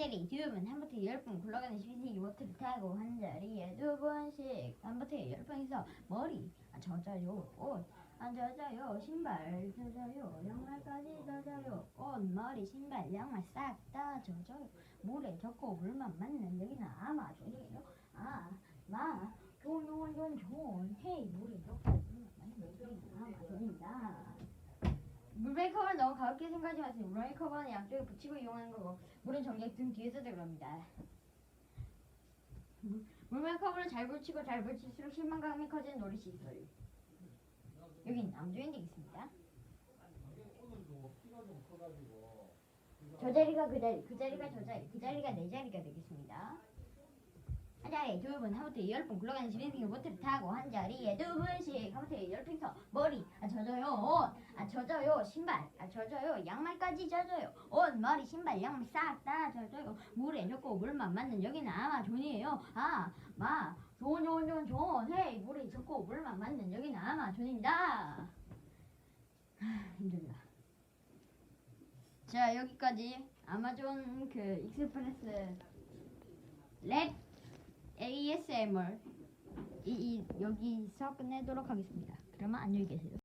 자리 두 번, 한 번에 열번 굴러가는 시민이 워터를 타고 한 자리에 두 번씩 한 번에 열 번이서 머리 아, 젖어요. 옷, 안 젖어요. 신발 젖어요. 양말까지 젖어요. 옷, 머리, 신발, 양말 싹 다 젖어요. 물에 젖고 물만 맞는 여기는 아마존이에요. 아마 좋은 좋은. 헤이 물에 젖고 물만 맞는 여기는 아마존입니다 물메이커버는 너무 가볍게 생각하지 마세요. 물메이커버는 양쪽에 붙이고 이용하는 거고 물은 정작 등 뒤에서 들어갑니다. 물- 물메이커버를 잘 붙이고 잘 붙일수록 실망감이 커지는 노릇이 있어요. 여긴 남조인데 있습니다. 저 자리가 그 자리, 그 자리가 저 자리, 그 자리가 내 자리가 되겠습니다. 한 자리에 두 번, 한 번에 열번 굴러가는 지벤딩 보트를 타고 한 자리에 두 번씩 한 번에 열 팽서 머리 아 젖어요 옷, 아 젖어요 신발. 아 젖어요 양말까지 젖어요 옷, 머리, 신발, 양말 싹 다 젖어요. 물에 젖고 물만 맞는 여기는 아마 존이에요. 아마 좋은 좋은 좋은 좋은 헤이 물에 젖고 물만 맞는 여기는 아마 존입니다. 하, 힘들다. 자 여기까지 아마존 그 익스프레스 렛 ASMR 이, 이 여기서 끝내도록 하겠습니다. 그러면 안녕히 계세요.